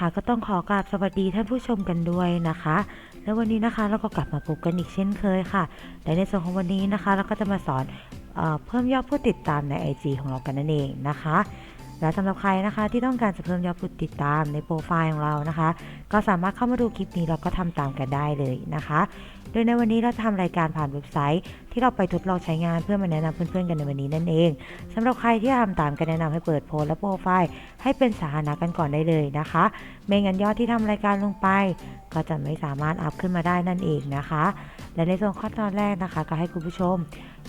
คะ ก็ต้องขอกราบสวัสดีท่านผู้ชมกันด้วยนะคะ แล้ววันนี้นะคะเราก็กลับมาพบกันอีกเช่นเคยค่ะและในส่วนของวันนี้นะคะ เราก็จะมาสอนเอเพิ่มยอดผู้ติดตามใน IG ของเรากันนั่นเองนะคะ และสำหรับใครนะคะที่ต้องการจะเพิ่มยอดผู้ติดตามในโปรไฟล์ของเรานะคะ ก็สามารถเข้ามาดูคลิปนี้แล้วก็ทำตามกันได้เลยนะคะ โดยในวันนี้เราทำรายการผ่านเว็บไซต์ ที่เราไปทดลองใช้งานเพื่อมาแนะนำเพื่อนๆกันในวันนี้นั่นเองสำหรับใครที่ทำตามกันแนะนำให้เปิดโพสและโปรไฟล์ให้เป็นสาธารณะกันก่อนได้เลยนะคะไม่งั้นยอดที่ทำรายการลงไป ก็จะไม่สามารถอัพขึ้นมาได้นั่นเองนะคะ และในส่วนข้อตอนแรกนะคะ ก็ให้คุณผู้ชม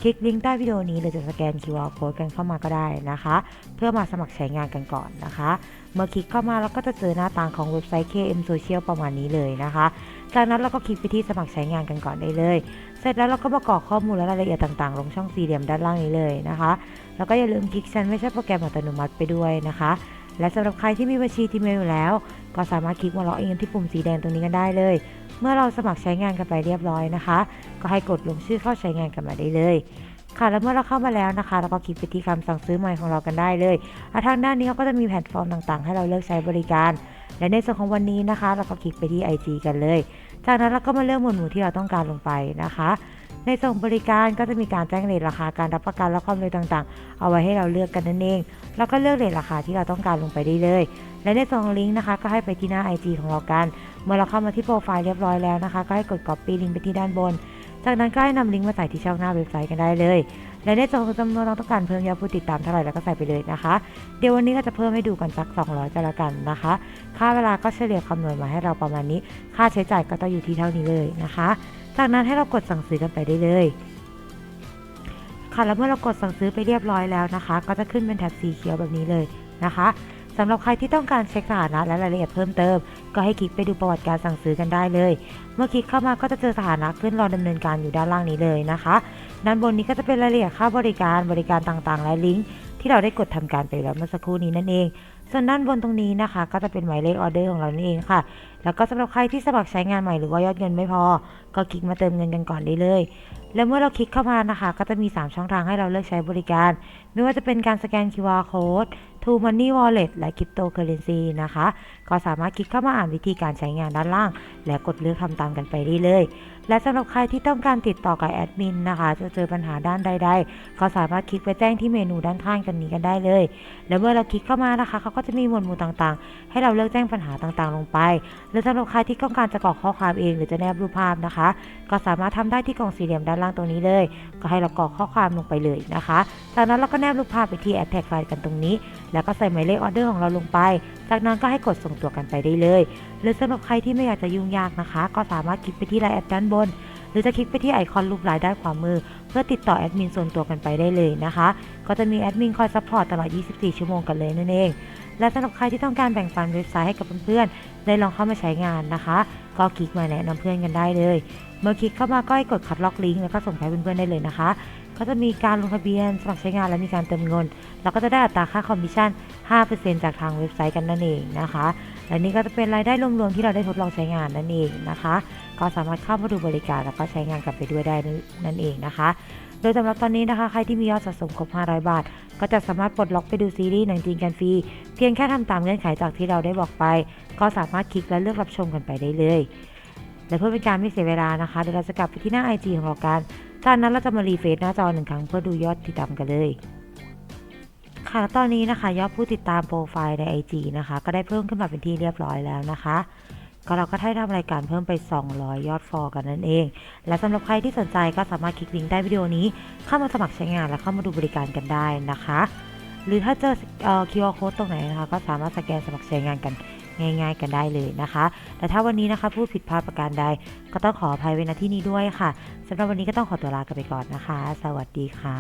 คลิกลิงก์ใต้วิดีโอนี้หรือจะสแกน QR code กันเข้ามาก็ได้นะคะ เพื่อมาสมัครใช้งานกันก่อนนะคะ เมื่อคลิกเข้ามาเราก็จะเจอหน้าต่างของเว็บไซต์ KM Social ประมาณนี้เลยนะคะ จากนั้นเราก็คลิกไปที่สมัครใช้งานกันก่อนได้เลย เสร็จแล้วเราก็มากรอกข้อมูลและรายละเอียดต่างๆ ลงช่องสี่เหลี่ยมด้านล่างนี้เลยนะคะ แล้วก็อย่าลืมคลิกฉันไม่ใช่โปรแกรมอัตโนมัติไปด้วยนะคะและสำหรับใครที่มีบัญชีทีเมลอยู่แล้ว ก็สามารถคลิกมาล็อกอินที่ปุ่มสีแดงตรงนี้กันได้เลย เมื่อเราสมัครใช้งานกันไปเรียบร้อยนะคะ ก็ให้กดลงชื่อเข้าใช้งานกันมาได้เลยค่ะแล้วเมื่อเราเข้ามาแล้วนะคะเราก็คลิกไปที่คำสั่งซื้อใหม่ของเรากันได้เลยทางด้านนี้เขาก็จะมีแพลตฟอร์มต่างๆ ให้เราเลือกใช้บริการ และในส่วนของวันนี้นะคะ เราก็คลิกไปที่ IG กันเลย จากนั้นเราก็มาเลือกหมวดหมู่ที่เราต้องการลงไปนะคะ ในส่วนบริการก็จะมีการแจ้งเรทราคาการรับประกันและความเร็วต่างๆ เอาไว้ให้เราเลือกกันนั่นเอง แล้วก็เลือกเรทราคาที่เราต้องการลงไปได้เลย และในส่วนของลิงก์นะคะ ก็ให้ไปที่หน้า IG ของเรากัน เมื่อเราเข้ามาที่โปรไฟล์เรียบร้อยแล้วนะคะ ก็ให้กด copy ลิงก์ไปที่ด้านบน จากนั้นก็ให้นำลิงก์มาใส่ที่ช่องหน้าเว็บไซต์กันได้เลย และในส่วนของจำนวนเราต้องการเพิ่มยอดผู้ติดตามเท่าไหร่เราก็ใส่ไปเลยนะคะ เดี๋ยววันนี้ก็จะเพิ่มให้ดูกันสัก 200กันละกันนะคะ ค่าเวลาก็เฉลี่ยคำนวณมาให้เราประมาณนี้ ค่าใช้จ่ายก็ต้องอยู่ที่เท่านี้เลยนะคะ จากนั้นให้เรากดสั่งซื้อกันไปได้เลยค่ะแล้วเมื่อเรากดสั่งซื้อไปเรียบร้อยแล้วนะคะ ก็จะขึ้นเป็นแถบสีเขียวแบบนี้เลยนะคะำหรับใครที่ต้องการเช็คสถานะและรายละเอียดเพิ่มเติม ก็ให้คลิกไปดูประวัติการสั่งซื้อกันได้เลย เมื่อคลิกเข้ามาก็จะเจอสถานะขึ้นรอดำเนินการอยู่ด้านล่างนี้เลยนะคะ ด้านบนนี้ก็จะเป็นรายละเอียดค่าบริการบริการต่างๆ และลิงก์ที่เราได้กดทำการไปแล้วเมื่อสักครู่นี้นั่นเอง ส่วนด้านบนตรงนี้นะคะ ก็จะเป็นหมายเลขออเดอร์ของเรานั่นเองค่ะ แล้วก็สำหรับใครที่สมัครใช้งานใหม่หรือว่ายอดเงินไม่พอ ก็คลิกมาเติมเงินกันก่อนได้เลย แล้วเมื่อเราคลิกเข้ามานะคะ ก็จะมี 3 ช่องทางให้เราเลือกใช้บริการ ไม่ว่าจะเป็นการสแกน QR code To Money Wallet และ Cryptocurrency นะคะ ก็สามารถคลิกเข้ามาอ่านวิธีการใช้งานด้านล่าง และกดเลือกทำตามกันไปได้เลย และสำหรับใครที่ต้องการติดต่อกับแอดมินนะคะ จะเจอปัญหาด้านใดๆ ก็สามารถคลิกไปแจ้งที่เมนูด้านข้างกันนี้กันได้เลย แล้วเมื่อเราคลิกเข้ามานะคะเขาก็จะมีหมวดหมู่ต่างๆ ให้เราเลือกแจ้งปัญหาต่างๆ ลงไปหรือสำหรับใครที่ต้องการจะกรอกข้อความเอง หรือจะแนบรูปภาพนะคะ ก็สามารถทำได้ที่กล่องสี่เหลี่ยมด้านล่างตรงนี้เลย ก็ให้เรากรอกข้อความลงไปเลยนะคะ จากนั้นเราก็แนบรูปภาพไปที่แอดแท็กไฟล์กันตรงนี้ แล้วก็ใส่หมายเลขออเดอร์ของเราลงไป จากนั้นก็ให้กดส่งตัวกันไปได้เลย หรือสำหรับใครที่ไม่อยากจะยุ่งยากนะคะ ก็สามารถคลิกไปที่ไลน์แอดด้านบน หรือจะคลิกไปที่ไอคอนรูปไลน์ด้านขวามือ เพื่อติดต่อแอดมินส่วนตัวกันไปได้เลยนะคะ ก็จะมีแอดมินคอยซัพพอร์ตตลอด 24 ชั่วโมงกันเลยนั่นเอง และสำหรับใครที่ต้องการแบ่งปันเว็บไซต์ให้กับเพื่อนๆได้ลองเข้ามาใช้งานนะคะ ก็คลิกมาแนะนำเพื่อนกันได้เลยเมื่อคลิกเข้ามาก็ให้กดคัดล็อกลิงก์แล้วก็ส่งไปเพื่อนๆได้เลยนะคะ ก็จะมีการลงทะเบียนสมัครใช้งานและมีการเติมเงิน แล้วก็จะได้อัตราค่าคอมมิชชั่น 5%จากทางเว็บไซต์กันนั่นเองนะคะและนี่ก็จะเป็นรายได้รวมๆที่เราได้ทดลองใช้งานนั่นเองนะคะ ก็สามารถเข้ามาดูบริการแล้วก็ใช้งานกันไปด้วยได้นั่นเองนะคะ โดยสำหรับตอนนี้นะคะ ใครที่มียอดสะสมครบ 500 บาท ก็จะสามารถปลดล็อกไปดูซีรีส์หนังจีนกันฟรีเพียงแค่ทำตามเงื่อนไขจากที่เราได้บอกไป ก็สามารถคลิกและเลือกรับชมกันไปได้เลยและเพื่อเป็นการไม่เสียเวลานะคะเดี๋ยวเราจะกลับไปที่หน้า IG ของเรากันจากนั้นเราจะมารีเฟรชหน้าจอหนึ่งครั้งเพื่อดูยอดติดตามกันเลย ค่ะตอนนี้นะคะยอดผู้ติดตามโปรไฟล์ใน IG นะคะ ก็ได้เพิ่มขึ้นมาเป็นที่เรียบร้อยแล้วนะคะ ก็เราก็ได้ทำรายการเพิ่มไป 200 ยอดฟอลกันนั่นเอง และสำหรับใครที่สนใจก็สามารถคลิกลิงก์ใต้วิดีโอนี้ เข้ามาสมัครใช้งานและเข้ามาดูบริการกันได้นะคะ หรือถ้าเจอเอ่อ QR code ตรงไหนนะคะ ก็สามารถสแกนสมัครใช้งานกันง่ายๆกันได้เลยนะคะ แต่ถ้าวันนี้นะคะพูดผิดพลาดประการใด ก็ต้องขออภัยไว้ณที่นี้ด้วยค่ะสำหรับวันนี้ก็ต้องขอตัวลากันไปก่อนนะคะ สวัสดีค่ะ